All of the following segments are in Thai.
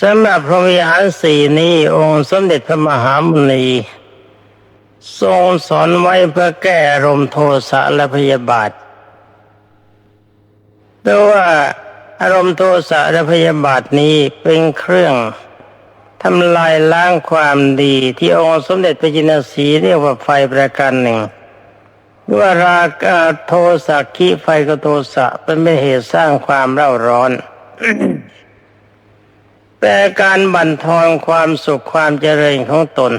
สำหรับพระวิหารสี่นี้องค์สมเด็จพระมหามุนี ทรงสอนไว้เพื่อแก้อารมณ์โทสะและพยาบาทแต่ว่าอารมณ์โทสะและพยาบาทนี้เป็นเครื่องทำลายล้างความดีที่องค์สมเด็จพระจินสีเรียกว่าไฟประการหนึ่งว่ารากาโทสะขีไฟกับโทสะเป็นเหตุสร้างความเร่าร้อน แต่การบั่นทอนความสุขความเจริญของตน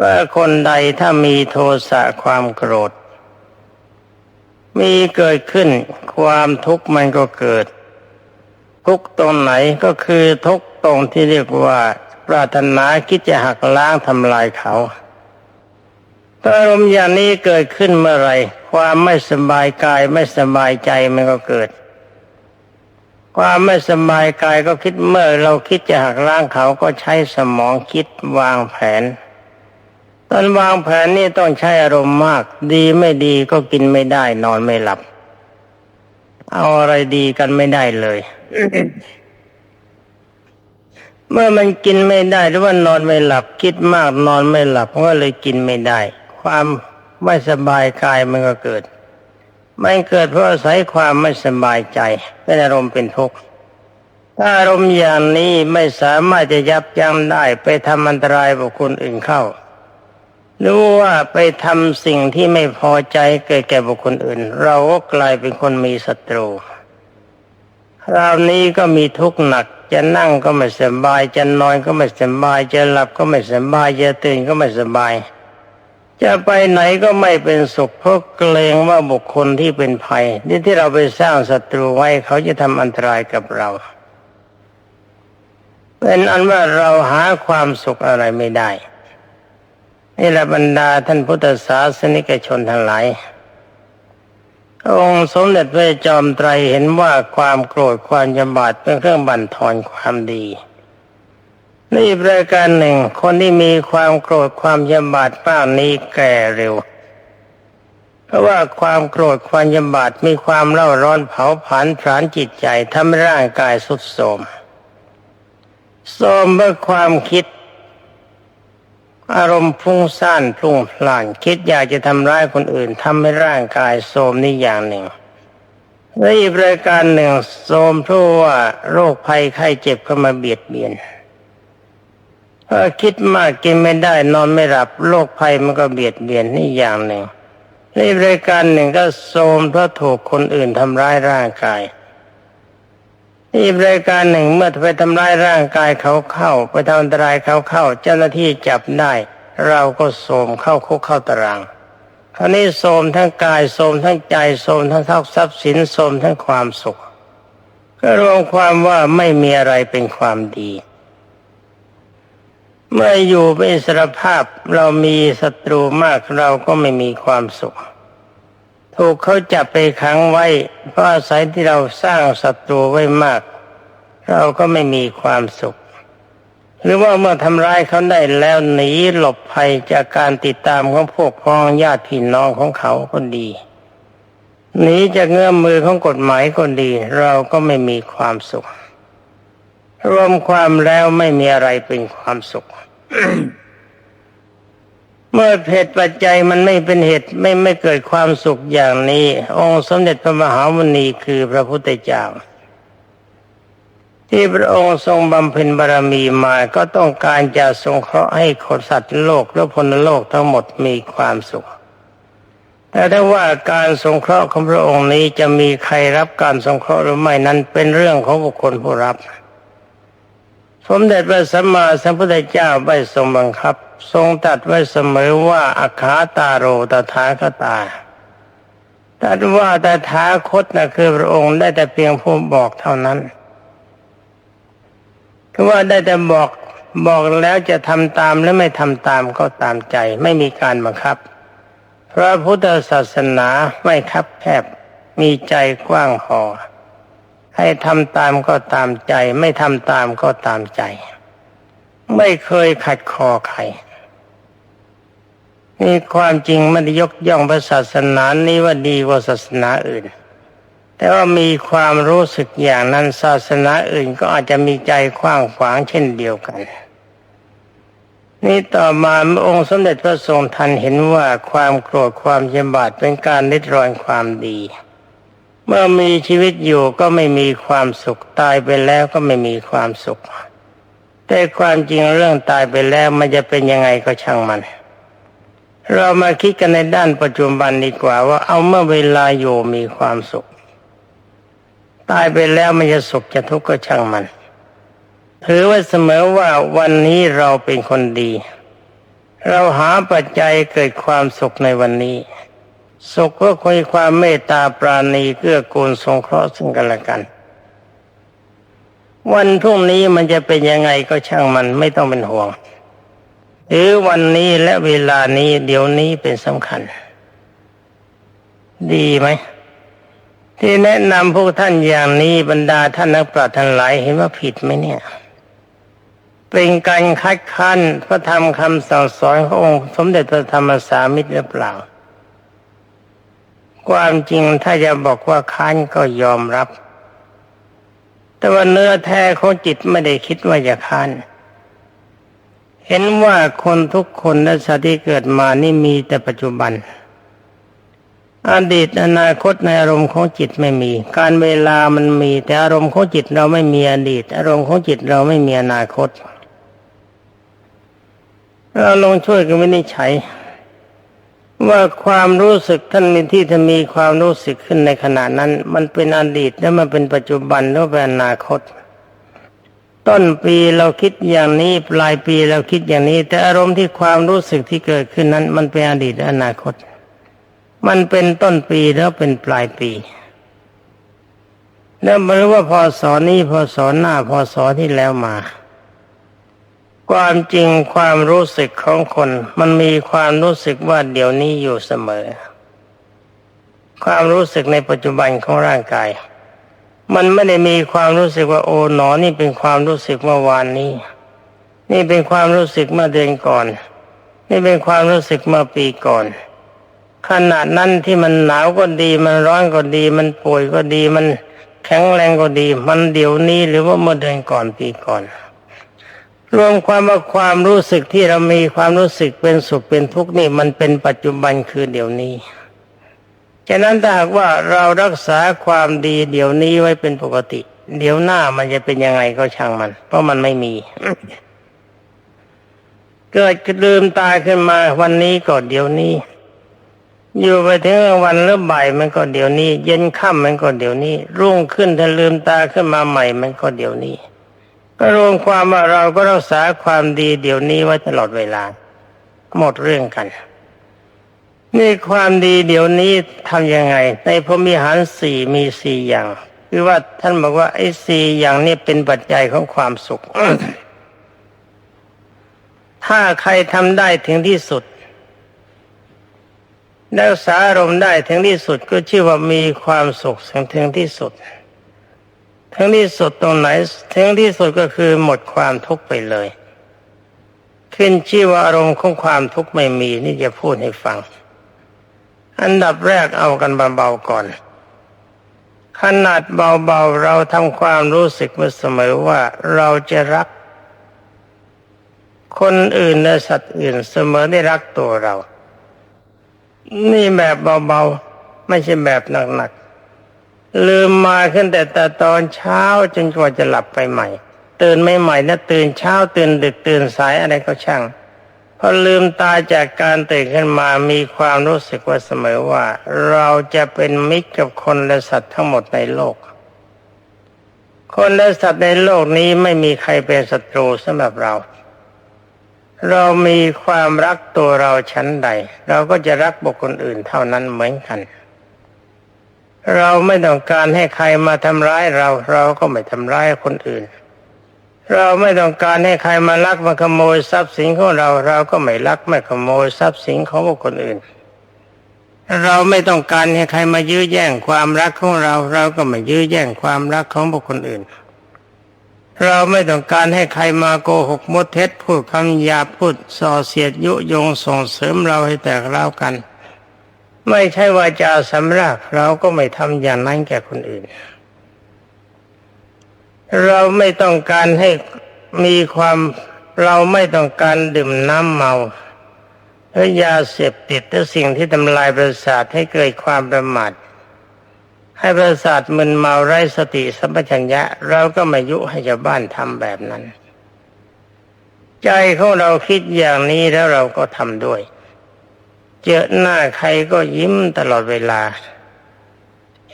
ว่าคนใดถ้ามีโทสะความโกรธ มีเกิดขึ้นความทุกข์มันก็เกิด ทุกตรงไหนก็คือทุกตรงที่เรียกว่าปรารถนาคิดจะหักล้างทำลายเขาถ้าอารมณ์อย่างนี้เกิดขึ้นเมื่อไรความไม่สบายกายไม่สบายใจมันก็เกิด ความไม่สบายกายก็คิดเมื่อเราคิดจะหักล้างเขาก็ใช้สมองคิดวางแผน ตอนวางแผนนี่ต้องใช้อารมณ์มาก ดีไม่ดีก็กินไม่ได้ นอนไม่หลับ เอาอะไรดีกันไม่ได้เลย เมื่อมันกินไม่ได้หรือว่านอนไม่หลับ คิดมากนอนไม่หลับก็เลยกินไม่ได้ ความไม่สบายกายมันก็เกิด ไม่เกิดเพราะอาศัยความไม่สบายใจเป็นอารมณ์เป็นทุกข์ถ้าอารมณ์อย่างนี้ไม่สามารถจะยับยั้งได้ไปทำอันตรายบุคคลอื่นเข้าหรือว่าไปทำสิ่งที่ไม่พอใจเกิดแก่บุคคลอื่น เราก็กลายเป็นคนมีศัตรูคราวนี้ก็มีทุกข์หนักจะนั่งก็ไม่สบายจะนอนก็ไม่สบายจะหลับก็ไม่สบายจะตื่นก็ไม่สบาย จะไปไหนก็ไม่เป็นสุขเพราะเกรงว่าบุคคลที่เป็นภัยที่ที่เราไปสร้างศัตรูไว้เขาจะทำอันตรายกับเรา เป็นอันว่าเราหาความสุขอะไรไม่ได้นี่แหละบรรดาท่านพุทธศาสนิกชนทั้งหลายองค์สมเด็จพระจอมไตรเห็นว่าความโกรธความยำบาดเป็นเครื่องบั่นทอนความดี นี่ประการหนึ่ง คนที่มีความโกรธความยำบาดป้านี้แก่เร็ว เพราะว่าความโกรธความยำบาดมีความเล่าร้อนเผาผลาญผลาญจิตใจทำให้ร่างกายสุดโทมโทมเมื่อความคิด อารมณ์พุ่งซ่านพุ่งพล่านคิดอยากจะทำร้ายคนอื่นทำให้ร่างกายโทมนี่อย่างหนึ่งและอีกรายการหนึ่งโทมเพราะว่าโรคภัยไข้เจ็บเข้ามาเบียดเบียน คิดมากกินไม่ได้ นอนไม่หลับโรคภัยมันก็เบียดเบียนนี่อย่างหนึ่งในรายการหนึ่งก็โทมเพราะถูกคนอื่นทำร้ายร่างกายนี่รายการหนึ่งเมื่อไปทำร้ายร่างกายเขาเข้า ไปทำอันตรายเขาเข้า เจ้าหน้าที่จับได้ เราก็โสมเข้าคุกเข้าตาราง คราวนี้โสมทั้งกายโสมทั้งใจโสมทั้งทรัพย์ทรัพย์สินโสมทั้งความสุข ก็รวมความว่าไม่มีอะไรเป็นความดี เมื่ออยู่เป็นอิสรภาพเรามีศัตรูมากเราก็ไม่มีความสุข ถูกเขาจับไปขังไว้ เพราะอาศัยที่เราสร้างศัตรูไว้มาก เราก็ไม่มีความสุข หรือว่าเมื่อทำร้ายเขาได้แล้วหนีหลบภัยจากการติดตามของพวกพ้องญาติพี่น้องของเขาก็ดีหนีจากเงื้อมมือของกฎหมายก็ดี เราก็ไม่มีความสุข รวมความแล้วไม่มีอะไรเป็นความสุข เมื่อเหตุปัจจัยมันไม่เป็นเหตุไม่ไม่เกิดความสุขอย่างนี้ องค์สมเด็จพระมหามุนีคือพระพุทธเจ้าที่พระองค์ทรงบำเพ็ญบารมีมาก็ต้องการจะทรงเคราะห์ให้คนสัตว์โลกและพลโลกทั้งหมดมีความสุข แต่ถ้าว่าการสงเคราะห์ของพระองค์นี้จะมีใครรับการสงเคราะห์หรือไม่นั้นเป็นเรื่องของบุคคลผู้รับ สมเด็จพระสัมมาสัมพุทธเจ้าไม่ทรงบังคับ ทรงตัดไว้เสมอว่าอาคาตาโรตถาคตาตัดว่าตถาคตนะคือพระองค์ได้แต่เพียงผู้บอกเท่านั้นคือว่าได้แต่บอกบอกแล้วจะทำตามและไม่ทำตามก็ตามใจ ไม่มีการบังคับ พระพุทธศาสนาไม่คับแคบมีใจกว้างพอ ให้ทำตามก็ตามใจ ไม่ทำตามก็ตามใจ ไม่เคยขัดคอใครนี่ความจริงไม่ได้ยกย่องพระศาสนานี้ว่าดีกว่าศาสนาอื่น แต่ว่ามีความรู้สึกอย่างนั้นศาสนาอื่นก็อาจจะมีใจกว้างขวางเช่นเดียวกัน นี่ต่อมาองค์สมเด็จพระทรงทันเห็นว่าความโกรธความเจ็บาดเป็นการลิดรอนความดี เมื่อมีชีวิตอยู่ก็ไม่มีความสุขตายไปแล้วก็ไม่มีความสุข แต่ความจริงเรื่องตายไปแล้วมันจะเป็นยังไงก็ช่างมัน เรามาคิดกันในด้านปัจจุบันดีกว่าว่าเอาเมื่อเวลาอยู่มีความสุข ตายไปแล้วมันจะสุขจะทุกข์ก็ช่างมันถือไว้เสมอว่าวันนี้เราเป็นคนดี เราหาปัจจัยเกิดความสุขในวันนี้ สุขก็คุยความเมตตาปราณีเกื้อกูลสงเคราะห์ซึ่งกันและกัน วันพรุ่งนี้มันจะเป็นยังไงก็ช่างมันไม่ต้องเป็นห่วง หรือวันนี้และเวลานี้เดี๋ยวนี้เป็นสำคัญ ดีไหม ที่แนะนำพวกท่านอย่างนี้บรรดาท่านนักปราชญ์ทั้งหลายเห็นว่าผิดไหมเนี่ยเป็นการคัดค้านพระธรรมคำสั่งสอนขององค์ สมเด็จพระธรรมสามิตรหรือเปล่า ความจริงถ้าจะบอกว่าค้านก็ยอมรับ แต่ว่าเนื้อแท้ของจิตไม่ได้คิดว่าจะค้านเห็นว่าคนทุกคนและสัตว์ที่เกิดมานี่มีแต่ปัจจุบัน อดีตอนาคตในอารมณ์ของจิตไม่มี การเวลามันมีแต่อารมณ์ของจิตเราไม่มีอดีต อารมณ์ของจิตเราไม่มีอนาคตเราลองช่วยกันวินิจฉัย ว่าความรู้สึกท่านมีที่จะมีความรู้สึกขึ้นในขณะนั้น มันเป็นอดีตแล้วมันเป็นปัจจุบันแล้วเป็นอนาคต ต้นปีเราคิดอย่างนี้ปลายปีเราคิดอย่างนี้ แต่อารมณ์ที่ความรู้สึกที่เกิดขึ้นนั้น มันเป็นอดีตและอนาคต มันเป็นต้นปีแล้วเป็นปลายปี แล้วไม่รู้ว่าพอสอนนี้พอสอนหน้าพอสอนที่แล้วมา ความจริงความรู้สึกของคน มันมีความรู้สึกว่าเดี๋ยวนี้อยู่เสมอ ความรู้สึกในปัจจุบันของร่างกาย มันไม่ได้มีความรู้สึกว่าโอ้หนอนี่เป็นความรู้สึกเมื่อวานนี้ นี่เป็นความรู้สึกเมื่อเดือนก่อน นี่เป็นความรู้สึกเมื่อปีก่อน ขนาดนั้นที่มันหนาวก็ดี มันร้อนก็ดี มันป่วยก็ดี มันแข็งแรงก็ดี มันเดี๋ยวนี้หรือว่าเมื่อเดือนก่อนปีก่อน รวมความว่าความรู้สึกที่เรามีความรู้สึกเป็นสุขเป็นทุกข์นี่มันเป็นปัจจุบันคือเดี๋ยวนี้ ฉะนั้นถ้าหากว่าเรารักษาความดีเดี๋ยวนี้ไว้เป็นปกติ เดี๋ยวหน้ามันจะเป็นยังไงก็ช่างมัน เพราะมันไม่มี เกิดลืมตาขึ้นมาวันนี้ก็เดี๋ยวนี้ อยู่ไปถึงวันหรือบ่ายมันก็เดี๋ยวนี้ เย็นค่ำมันก็เดี๋ยวนี้ รุ่งขึ้นถ้าลืมตาขึ้นมาใหม่มันก็เดี๋ยวนี้ ก็รวมความว่าเราก็รักษาความดีเดี๋ยวนี้ไว้ตลอดเวลา หมดเรื่องกัน นี่ความดีเดี๋ยวนี้ทำยังไง ในพรมิหารสี่มีสี่อย่าง คือว่าท่านบอกว่าไอ้สี่อย่างนี้เป็นปัจจัยของความสุข ถ้าใครทำได้ถึงที่สุดรักษาอารมณ์ได้ถึงที่สุดก็ชื่อว่ามีความสุขถึงที่สุด ถึงที่สุดตรงไหนถึงที่สุดก็คือหมดความทุกข์ไปเลย ขึ้นชื่อว่าอารมณ์ของความทุกข์ไม่มีนี่จะพูดให้ฟัง อันดับแรกเอากันเบาๆก่อน ขนาดเบาๆเราทำความรู้สึกมาเสมอว่าเราจะรัก คนอื่นและสัตว์อื่นเสมอได้รักตัวเรา นี่แบบเบาๆ ไม่ใช่แบบหนักๆ ลืมมาขึ้นแต่แต่ตอนเช้าจนกว่าจะหลับไปใหม่ ตื่นไม่ใหม่นะตื่นเช้าตื่นดึกตื่นสายอะไรก็ช่างพอลืมตาจากการตื่นขึ้นมามีความรู้สึกว่าเสมอว่า เราจะเป็นมิตรกับคนและสัตว์ทั้งหมดในโลก คนและสัตว์ในโลกนี้ไม่มีใครเป็นศัตรูสำหรับเรา เรามีความรักตัวเราชั้นใด เราก็จะรักบุคคลอื่นเท่านั้นเหมือนกัน เราไม่ต้องการให้ใครมาทำร้ายเรา เราก็ไม่ทำร้ายคนอื่น เราไม่ต้องการให้ใครมาลักมาขโมยทรัพย์สินของเรา เราก็ไม่ลักไม่ขโมยทรัพย์สินของบุคคลอื่น เราไม่ต้องการให้ใครมายื้อแย่งความรักของเรา เราก็ไม่ยื้อแย่งความรักของบุคคลอื่น เราไม่ต้องการให้ใครมาโกหกมดเท็จพูดคำหยาพูดส่อเสียดยุยงส่งเสริมเราให้แตกเล่ากัน ไม่ใช่ว่าจะสำรักเราก็ไม่ทำอย่างนั้นแก่คนอื่น เราไม่ต้องการให้มีความเราไม่ต้องการดื่มน้ำเมาหรือยาเสพติดหรือสิ่งที่ทำลายประสาทให้เกิดความประมาทให้ประสาทมึนเมาไร้สติสัมปชัญญะ เราก็ไม่ยุให้ชาวบ้านทำแบบนั้น ใจของเราคิดอย่างนี้แล้วเราก็ทำด้วย เจอหน้าใครก็ยิ้มตลอดเวลา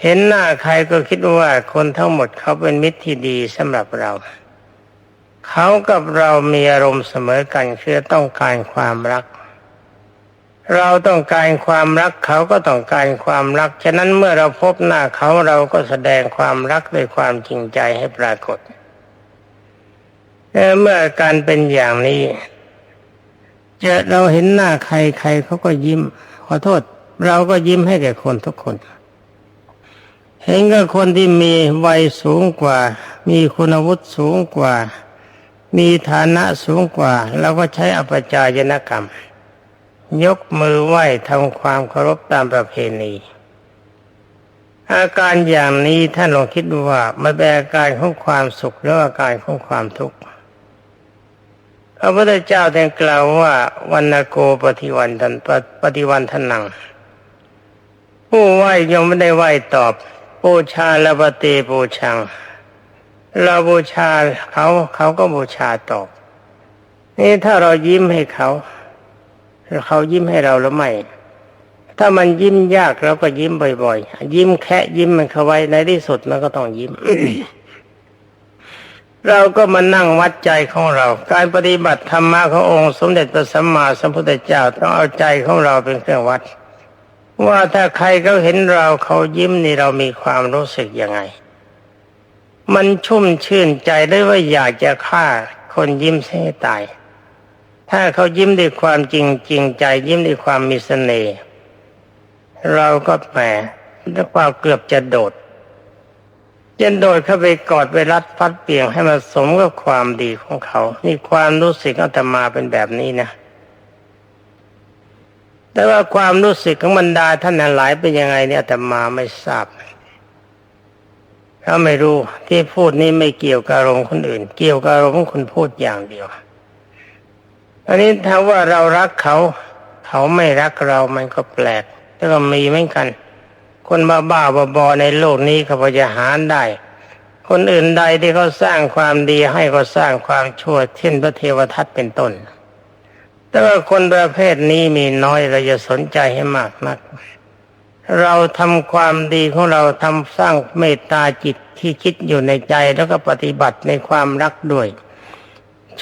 เห็นหน้าใครก็คิดว่าคนทั้งหมดเขาเป็นมิตรที่ดีสำหรับเรา เขากับเรามีอารมณ์เสมอกันคือต้องการความรัก เราต้องการความรักเขาก็ต้องการความรัก ฉะนั้นเมื่อเราพบหน้าเขาเราก็แสดงความรักด้วยความจริงใจให้ปรากฏเมื่อการเป็นอย่างนี้ จะเราเห็นหน้าใครใครเขาก็ยิ้ม ขอโทษ เราก็ยิ้มให้แก่คนทุกคน เห็นกับคนที่มีวัยสูงกว่า มีคุณวุฒิสูงกว่า มีฐานะสูงกว่าเราก็ใช้อปจายนกรรม ยกมือไหว้ทำความเคารพตามประเพณีอาการอย่างนี้ท่านลองคิดดูว่ามันเป็นอาการของความสุขหรืออาการของความทุกข์ พระพุทธเจ้าแต่กล่าวว่าวันโกปฏิวันทันปฏิวันทนัง ผู้ไหว้ยังไม่ได้ไหว้ตอบบูชาละปฏิบูชังเราบูชาเขาเขาก็บูชาตอบ นี่ถ้าเรายิ้มให้เขาเขายิ้มให้เราแล้วไม่ถ้ามันยิ้มยากเราก็ยิ้มบ่อยๆ ยิ้มแค่ยิ้มมันเข้าไว้ในที่สุดมันก็ต้องยิ้ม เราก็มานั่งวัดใจของเรา การปฏิบัติธรรมะขององค์สมเด็จพระสัมมาสัมพุทธเจ้าต้องเอาใจของเราเป็นเครื่องวัด ว่าถ้าใครเขาเห็นเราเขายิ้มนี่เรามีความรู้สึกยังไง มันชุ่มชื่นใจได้ว่าอยากจะฆ่าคนยิ้มให้ตาย ถ้าเขายิ้มด้วยความจริงจริงใจยิ้มด้วยความมีเสน่ห์เราก็แหมด้วยความเกือบจะโดด จะโดดเข้าไปกอดไปรัดฟัดเปียงให้มันสมกับความดีของเขา นี่ความรู้สึกอาตมาเป็นแบบนี้นะ แต่ว่าความรู้สึกของบรรดาท่านหลายเป็นยังไงเนี่ยอาตมาไม่ทราบเขาไม่รู้ที่พูดนี้ไม่เกี่ยวกับอารมณ์คนอื่น เกี่ยวกับอารมณ์คนพูดอย่างเดียวอันนี้ถ้าว่าเรารักเขา เขาไม่รักเรามันก็แปลกแต่ก็มีเหมือนกัน คนบ้าบ้าบอในโลกนี้เขาพอจะหาได้ คนอื่นใดที่เขาสร้างความดีให้ก็สร้างความชั่วเช่นพระเทวทัตเป็นต้น แต่ว่าคนประเภทนี้มีน้อยเราจะสนใจให้มากนัก เราทำความดีของเราทำสร้างเมตตาจิตที่คิดอยู่ในใจแล้วก็ปฏิบัติในความรักด้วย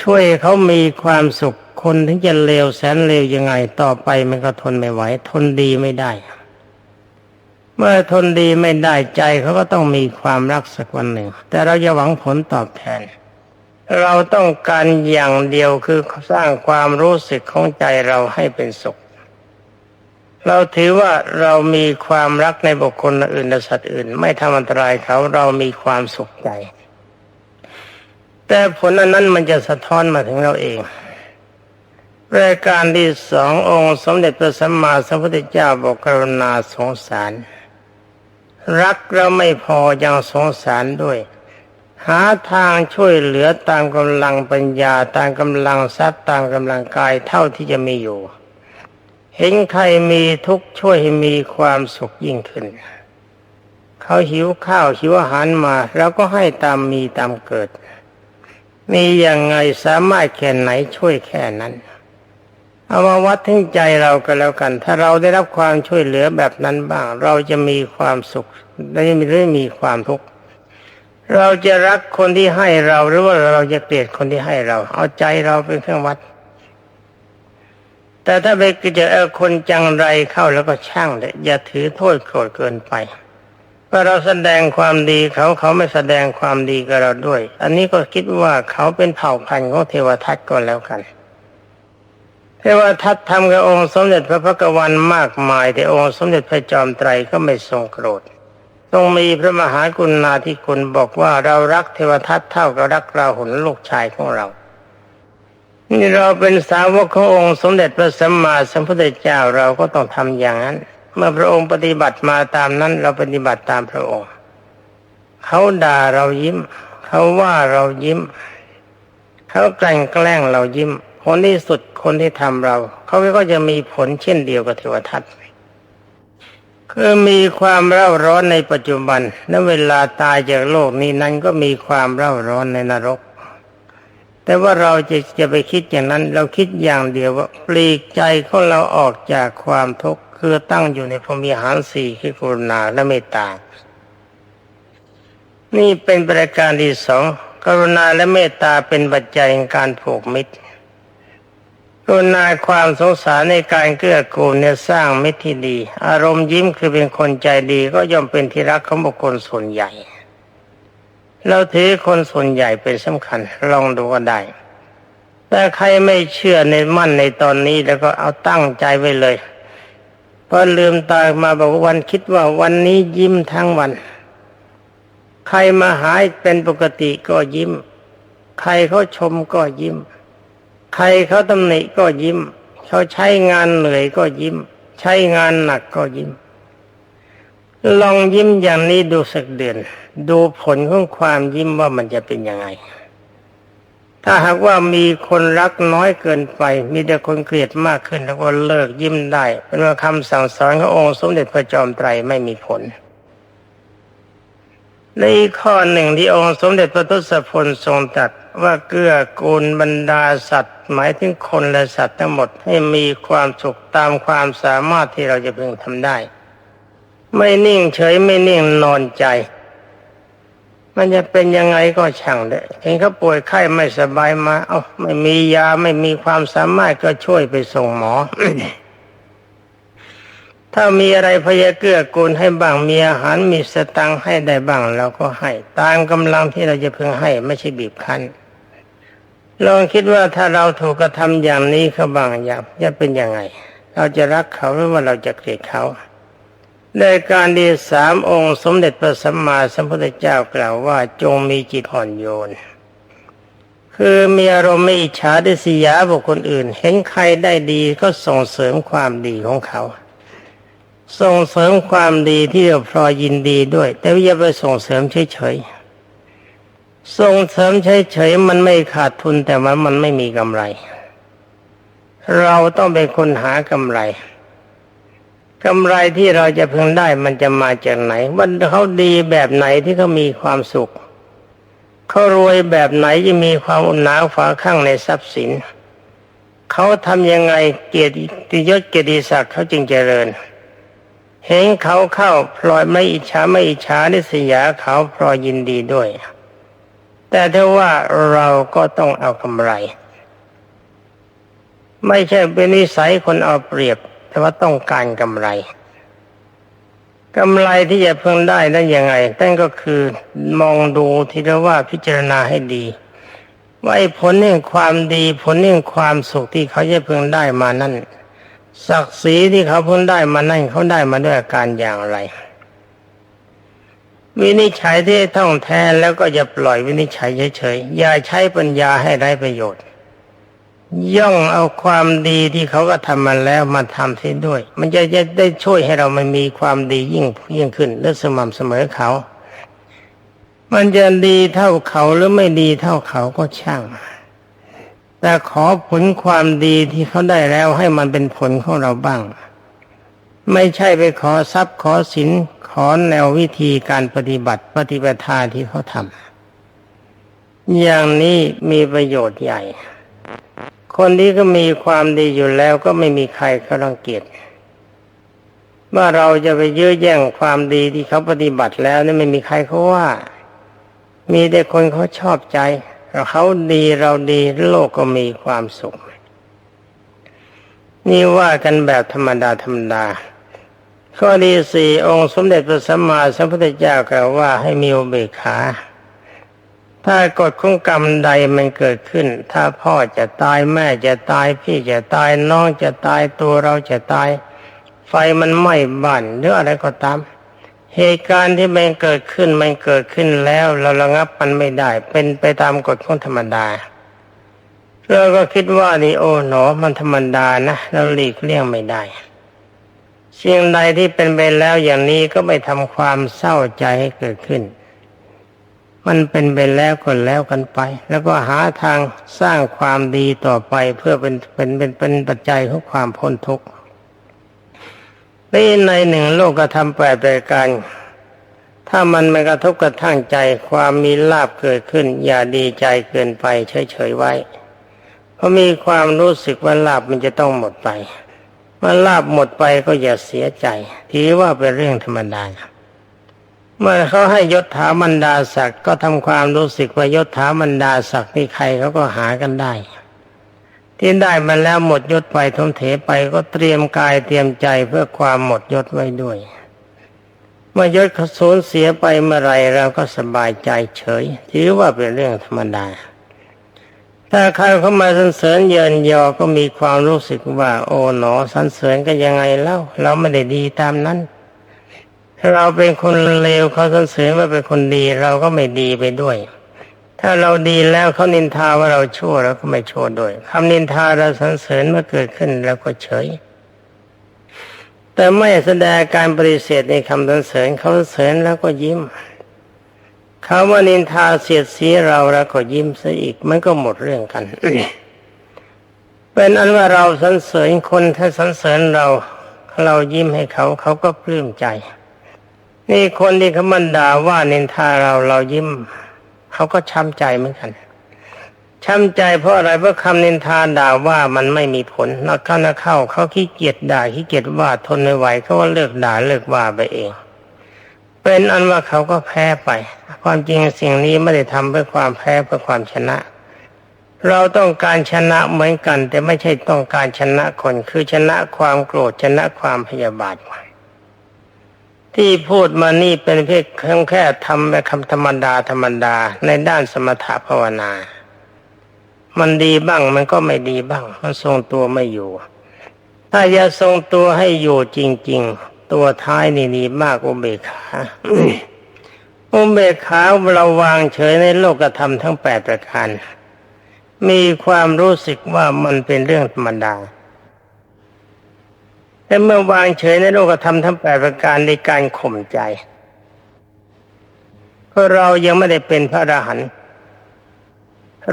ช่วยเขามีความสุขคนถึงจะเลวแสนเลวยังไงต่อไปมันก็ทนไม่ไหว ทนดีไม่ได้ เมื่อทนดีไม่ได้ใจเขาก็ต้องมีความรักสักวันหนึ่ง แต่เราจะหวังผลตอบแทน เราต้องการอย่างเดียวคือสร้างความรู้สึกของใจเราให้เป็นสุข เราถือว่าเรามีความรักในบุคคลอื่นและสัตว์อื่น ไม่ทำอันตรายเขาเรามีความสุขใจ แต่ผลอันนั้นมันจะสะท้อนมาถึงเราเองรายการที่สององค์สมเด็จพระสัมมาสัมพุทธเจ้าบอกกรุณาสงสาร รักเราไม่พอยังสงสารด้วย หาทางช่วยเหลือตามกำลังปัญญาตามกำลังทรัพย์ตามกำลังกายเท่าที่จะมีอยู่ เห็นใครมีทุกช่วยให้มีความสุขยิ่งขึ้น เขาหิวข้าวหิวอาหารมาเราก็ให้ตามมีตามเกิด มีอย่างไงสามารถแค่ไหนช่วยแค่นั้น เอามาวัดทั้งใจเราก็แล้วกัน ถ้าเราได้รับความช่วยเหลือแบบนั้นบ้าง เราจะมีความสุขและไม่ได้มีความทุกข์เราจะรักคนที่ให้เราหรือว่าเราจะเกลียดคนที่ให้เรา เอาใจเราเป็นเครื่องวัด แต่ถ้าไปเจอคนจังไรเข้าแล้วก็ช่างเลยอย่าถือโทษโกรธเกินไปว่าเราแสดงความดีเขาเขาไม่แสดงความดีกับเราด้วย อันนี้ก็คิดว่าเขาเป็นเผ่าพันธุ์ของเทวทัตก็แล้วกัน แต่ว่าทัดทำกับองค์สมเด็จพระพักวันมากมาย แต่องค์สมเด็จพระจอมไตรก็ไม่ทรงโกรธทรงมีพระมหากุณาธิคุณบอกว่าเรารักเทวทัตเท่ากับรักเราหุนลูกชายของเรานี่เราเป็นสาวกขององค์สมเด็จพระสัมมาสัมพุทธเจ้าเราก็ต้องทำอย่างนั้น เมื่อพระองค์ปฏิบัติมาตามนั้น เราปฏิบัติตามพระองค์ เขาด่าเรายิ้ม เขาว่าเรายิ้ม เขาแกล้งแกล้งเรายิ้ม ผลที่สุดคนที่ทำเรา เขาก็จะมีผลเช่นเดียวกับเทวทัตคือมีความเร่าร้อนในปัจจุบันและเวลาตายจากโลกนี้นั้นก็มีความเร่าร้อนในนรก แต่ว่าเราจะจะไปคิดอย่างนั้น เราคิดอย่างเดียวว่าปลีกใจของเราออกจากความทุกข์คือตั้งอยู่ในพรมีหารสี่คือกรุณาและเมตตา นี่เป็นประการที่สองกรุณาและเมตตาเป็นปัจจัยในการผูกมิตร รุณาความสงสารในการเกื้อกูลเนี่ยสร้างมิตที่ดี อารมณ์ยิ้มคือเป็นคนใจดีก็ย่อมเป็นที่รักของบุคคลส่วนใหญ่ เราถือคนส่วนใหญ่เป็นสำคัญลองดูก็ได้ แต่ใครไม่เชื่อในมั่นในตอนนี้แล้วก็เอาตั้งใจไว้เลยพอลืมตามาบอกวันคิดว่าวันนี้ยิ้มทั้งวัน ใครมาหายเป็นปกติก็ยิ้ม ใครเขาชมก็ยิ้ม ใครเขาตำหนิก็ยิ้ม เขาใช้งานเหนื่อยก็ยิ้ม ใช้งานหนักก็ยิ้ม ลองยิ้มอย่างนี้ดูสักเดือน ดูผลของความยิ้มว่ามันจะเป็นยังไง ถ้าหากว่ามีคนรักน้อยเกินไป มีแต่คนเกลียดมากขึ้นแล้วก็เลิกยิ้มได้ เป็นว่าคำสั่งสอนขององค์สมเด็จพระจอมไตรไม่มีผล ในข้อหนึ่งที่องค์สมเด็จพระทศพลทรงตรัสว่าเกื้อกูลบรรดาสัตว์ หมายถึงคนและสัตว์ทั้งหมดให้มีความสุขตามความสามารถที่เราจะพึงทำได้ ไม่นิ่งเฉยไม่นิ่งนอนใจ มันจะเป็นยังไงก็ช่างเถอะเห็นเขาป่วยไข้ไม่สบายมา เอาไม่มียาไม่มีความสามารถก็ช่วยไปส่งหมอ ถ้ามีอะไรพยาเกื้อกูลให้บ้างมีอาหารมีสตังค์ให้ได้บ้างเราก็ให้ ตามกำลังที่เราจะพึงให้ไม่ใช่บีบคั้นลองคิดว่าถ้าเราถูกกระทำอย่างนี้เขาบางอย่างจะเป็นยังไง เราจะรักเขาหรือว่าเราจะเกลียดเขาในการดีสามองค์สมเด็จพระสัมมาสัมพุทธเจ้ากล่าวว่าจงมีจิตอ่อนโยน คือมีอารมณ์ไม่อิจฉาดิสยาบุคคลอื่น เห็นใครได้ดีก็ส่งเสริมความดีของเขา ส่งเสริมความดีที่เราพลอยยินดีด้วย แต่อย่าไปส่งเสริมเฉยๆส่งเสริมเฉยๆมันไม่ขาดทุนแต่ว่ามันไม่มีกำไร เราต้องเป็นคนหากำไรกำไรที่เราจะพึงได้มันจะมาจากไหน ว่าเขาดีแบบไหนที่เขามีความสุข เขารวยแบบไหนจะมีความอุ่นหนาฝาข้างในทรัพย์สิน เขาทำยังไงเกียรติยศเกียรติศักดิ์เขาจึงเจริญเเห็นเขาเข้าพลอยไม่อิจฉาไม่อิจฉานิสยาเขาพลอยยินดีด้วย แต่ถ้าว่าเราก็ต้องเอากำไร ไม่ใช่เป็นนิสัยคนเอาเปรียบ แต่ว่าต้องการกำไรกำไรที่จะเพิ่งได้นั้นยังไงนั่นก็คือมองดูทีละว่าพิจารณาให้ดี ว่าผลแห่งความดีผลแห่งความสุขที่เขาจะเพิ่งได้มานั่น ศักดิ์ศรีที่เขาเพิ่งได้มานั่นเขาได้มาด้วยอาการอย่างไร วินิจฉัยที่ท่องแท้แล้วก็อย่าปล่อยวินิจฉัยเฉยๆอย่าใช้ปัญญาให้ได้ประโยชน์ ย่องเอาความดีที่เขาก็ทำมาแล้วมาทำเสียด้วย มันจะจะได้ช่วยให้เรามันมีความดียิ่งยิ่งขึ้นและสม่ำเสมอเขา มันจะดีเท่าเขาหรือไม่ดีเท่าเขาก็ช่าง แต่ขอผลความดีที่เขาได้แล้วให้มันเป็นผลของเราบ้าง ไม่ใช่ไปขอทรัพย์ขอสินขอแนววิธีการปฏิบัติปฏิบัติทาที่เขาทำอย่างนี้มีประโยชน์ใหญ่ คนที่ก็มีความดีอยู่แล้วก็ไม่มีใครเขารังเกียจว่าเราจะไปยื้อแย่งความดีที่เขาปฏิบัติแล้วนี่ไม่มีใครเขาว่า มีแต่คนเขาชอบใจ เขาดีเราดีโลกก็มีความสุข นี่ว่ากันแบบธรรมดาธรรมดา ข้อดีสี่องค์สมเด็จพระสัมมาสัมพุทธเจ้ากล่าวว่าให้มีอุเบกขา ถ้ากฎของกรรมใดมันเกิดขึ้น ถ้าพ่อจะตายแม่จะตายพี่จะตายน้องจะตายตัวเราจะตาย ไฟมันไหม้บ้านหรืออะไรก็ตาม เหตุการณ์ที่มันเกิดขึ้นมันเกิดขึ้นแล้ว เราระงับมันไม่ได้ เป็นไปตามกฎของธรรมดาเราก็คิดว่านี่โอ้หนอมันธรรมดานะเราหลีกเลี่ยงไม่ได้สิ่งใดที่เป็นไปแล้วอย่างนี้ก็ไม่ทำความเศร้าใจให้เกิดขึ้น มันเป็นไปแล้วก็แล้วกันไป แล้วก็หาทางสร้างความดีต่อไปเพื่อเป็นเป็นเป็นเป็นปัจจัยของความพ้นทุกข์ นี่ในหนึ่งโลกกระทำแปดรายการถ้ามันไม่กระทบกระทั่งใจความมีลาบเกิดขึ้น อย่าดีใจเกินไปเฉยๆไว้ เพราะมีความรู้สึกว่าลาบมันจะต้องหมดไปเมื่อลาบหมดไปก็อย่าเสียใจถือว่าเป็นเรื่องธรรมดาเมื่อเขาให้ยศถาบรรดาศักดิ์ก็ทำความรู้สึกว่ายศถาบรรดาศักดิ์นี่ใครเขาก็หากันได้ ที่ได้มาแล้วหมดยศไปทมเถไปก็เตรียมกายเตรียมใจเพื่อความหมดยศไว้ด้วย เมื่อยศเขาสูญเสียไปเมื่อไรเราก็สบายใจเฉย ถือว่าเป็นเรื่องธรรมดา ถ้าใครเข้ามาสรรเสริญเยินยอก็มีความรู้สึกว่า โอ๋หนอสรรเสริญก็ยังไงเล่าเราไม่ได้ดีตามนั้นถ้าเราเป็นคนเลวเขาสรรเสริญว่าเป็นคนดีเราก็ไม่ดีไปด้วย ถ้าเราดีแล้วเขานินทาว่าเราชั่วเราก็ไม่ชั่วด้วยคำนินทาเราสรรเสริญเมื่อเกิดขึ้นเราก็เฉย แต่ไม่แสดงการปฏิเสธในคำสรรเสริญเขาสรรเสริญแล้วก็ยิ้มเขาว่านินทาเสียดสีเราแล้วก็ยิ้มซะอีกมันก็หมดเรื่องกันเป็นอันว่าเราสรรเสริญคนถ้าสรรเสริญเรา เรายิ้มให้เขาเขาก็ปลื้มใจ นี่คนที่เขามันด่าว่านินทาเราเรายิ้ม เขาก็ช้ำใจเหมือนกันช้ำใจเพราะอะไรเพราะคำนินทาด่าว่ามันไม่มีผลนักเข้านักเข้าเขาขี้เกียจด่าขี้เกียจว่าทนไม่ไหวเขาว่าเลิกด่าเลิกว่าไปเอง เป็นอันว่าเขาก็แพ้ไป ความจริงสิ่งนี้ไม่ได้ทำเพื่อความแพ้เพื่อความชนะ เราต้องการชนะเหมือนกัน แต่ไม่ใช่ต้องการชนะคนคือชนะความโกรธชนะความพยาบาท ที่พูดมานี่เป็นเพียงแค่ทำแบบคำธรรมดาธรรมดา ในด้านสมถภาวนา มันดีบ้างมันก็ไม่ดีบ้าง มันทรงตัวไม่อยู่ ถ้าจะทรงตัวให้อยู่จริง ๆ ตัวท้ายนี่ดีมากอุเบกขาอุเบกขาเราวางเฉยในโลกธรรมทั้งแปดประการมีความรู้สึกว่ามันเป็นเรื่องธรรมดา แต่เมื่อวางเฉยในโลกธรรมทั้งแปดประการในการข่มใจเพราะเรายังไม่ได้เป็นพระอรหันต์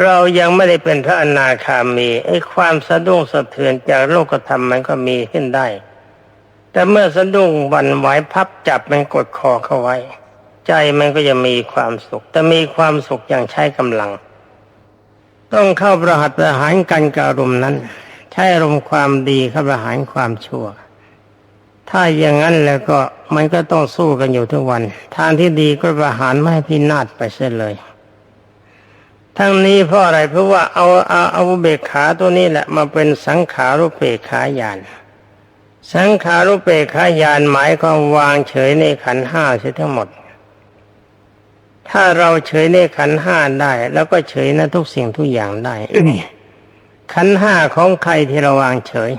เรายังไม่ได้เป็นพระอนาคามีไอ้ความสะดุ้งสะเทือนจากโลกธรรมมันก็มีขึ้นได้ แต่เมื่อสะดุ้งวันไหวพับจับมันกดคอเข้าไว้ ใจมันก็จะมีความสุข แต่มีความสุขอย่างใช้กำลัง ต้องเข้าประหัตประหารกันกับอารมณ์นั้น ใช้อารมณ์ความดีเข้าประหารความชั่ว ถ้าอย่างนั้นแล้วก็มันก็ต้องสู้กันอยู่ทุกวัน ทางที่ดีก็ประหารไม่ให้พินาศไปเสียเลย ทั้งนี้เพราะอะไรเพราะว่าเอาเอาเอาเบกขาตัวนี้แหละมาเป็นสังขารุเปกขายาน สังขารุเปกขายานหมายความวางเฉยในขันห้าเสียทั้งหมด ถ้าเราเฉยในขันห้าได้ แล้วก็เฉยในทุกสิ่งทุกอย่างได้ขันห้าของใครที่เราวางเฉย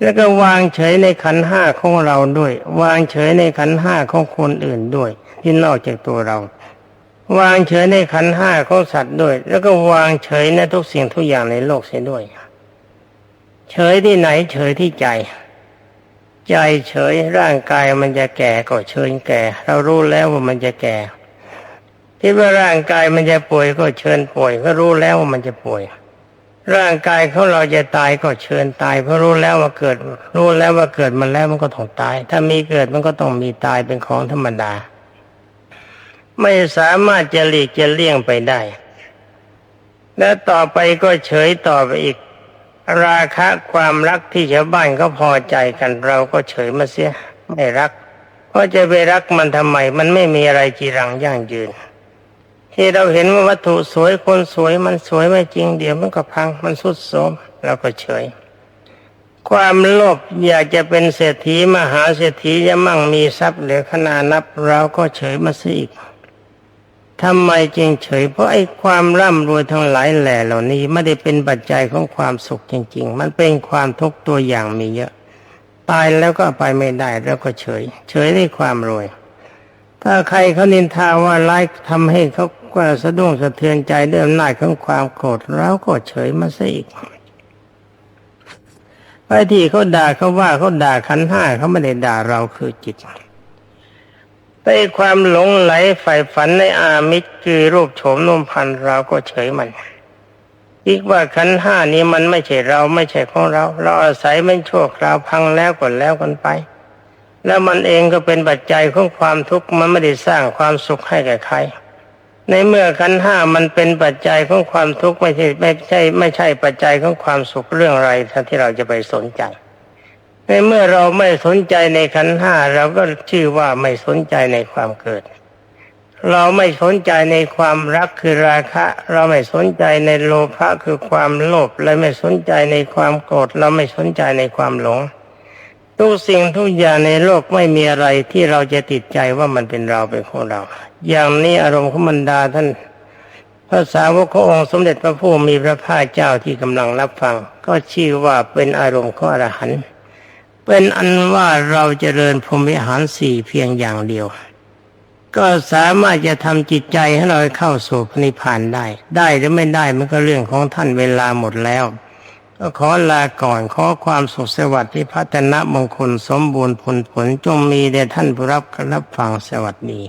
แล้วก็วางเฉยในขันห้าของเราด้วย วางเฉยในขันห้าของคนอื่นด้วย ที่นอกจากตัวเรา วางเฉยในขันห้าของสัตว์ด้วย แล้วก็วางเฉยในทุกสิ่งทุกอย่างในโลกเสียด้วย เฉยที่ไหน เฉยที่ใจ ใจเฉยร่างกายมันจะแก่ก็เชิญแก่ เรารู้แล้วว่ามันจะแก่ที่ว่าร่างกายมันจะป่วยก็เชิญป่วย ก็รู้แล้วว่ามันจะป่วย ร่างกายของเราจะตายก็เชิญตายเพราะรู้แล้วว่าเกิด รู้แล้วว่าเกิดมันแล้วมันก็ต้องตาย ถ้ามีเกิดมันก็ต้องมีตายเป็นของธรรมดา ไม่สามารถจะหลีกจะเลี่ยงไปได้ และต่อไปก็เฉยต่อไปอีก ราคะความรักที่ชาวบ้านก็พอใจกัน เราก็เฉยมาเสียไม่รักเพราะจะไปรักมันทำไม มันไม่มีอะไรจีรังยั่งยืน ที่เราเห็นว่าวัตถุสวยคนสวยมันสวยไม่จริงเดี๋ยวมันก็พัง มันสุดโทรมเราก็เฉย ความโลภอยากจะเป็นเศรษฐีมหาเศรษฐีจะมั่งมีทรัพย์เหลือขนานับเราก็เฉยมาซะอีกทำไมจึงเฉย เพราะไอ้ความร่ำรวยทั้งหลายแหล่เหล่านี้ไม่ได้เป็นปัจจัยของความสุขจริง ๆ มันเป็นความทุกข์ตัวอย่างมีเยอะ ตายแล้วก็ไปไม่ได้แล้วก็เฉย เฉยด้วยความรวย ถ้าใครเขานินทาว่าร้ายทำให้เขา ก็สะดุ้งสะเทือนใจด้วยอำนาจของความโกรธเราก็เฉยมาซะอีกไอ้ที่เขาด่าเขาว่าเขาด่าขันห้าเขาไม่ได้ด่าเราคือจิตไอ้ความหลงไหลใฝ่ฝันในอามิตรคือรูปโฉมนมพันเราก็เฉยมันคิดว่าขันห้านี้มันไม่ใช่เราไม่ใช่ของเรา เราอาศัยมันชั่วคราวพังแล้วก็แล้วกันไป แล้วมันเองก็เป็นปัจจัยของความทุกข์มันไม่ได้สร้างความสุขให้แก่ใคร ในเมื่อขันห้ามันเป็นปัจจัยของความทุกข์ไม่ใช่ไม่ใช่ ไม่ใช่ปัจจัยของความสุขเรื่องอะไรที่เราจะไปสนใจ ในเมื่อเราไม่สนใจในขันห้าเราก็ชื่อว่าไม่สนใจในความเกิด เราไม่สนใจในความรักคือราคะ เราไม่สนใจในโลภะคือความโลภและไม่สนใจในความโกรธเราไม่สนใจในความหลง ทุกสิ่งทุกอย่างในโลกไม่มีอะไรที่เราจะติดใจว่ามันเป็นเราเป็นของเรา อย่างนี้อารมณ์ของบรรดาท่านพระสาวกขององค์สมเด็จพระผู้มีพระภาคเจ้าที่กำลังรับฟัง ก็ชื่อว่าเป็นอารมณ์ของอรหันต์เป็นอันว่าเราจเจริญพรหมวิหารสี่เพียงอย่างเดียว ก็สามารถจะทำจิตใจให้เราเข้าสู่พนิพพานได้ ได้หรือไม่ได้มันก็เรื่องของท่านเวลาหมดแล้ว ก็ขอลาก่อนขอความสุขสวัสดิ์ที่พัฒนมงคลสมบูรณ์ผลผลจงมีแด่ท่านผู้รับรับฟังสวัสดี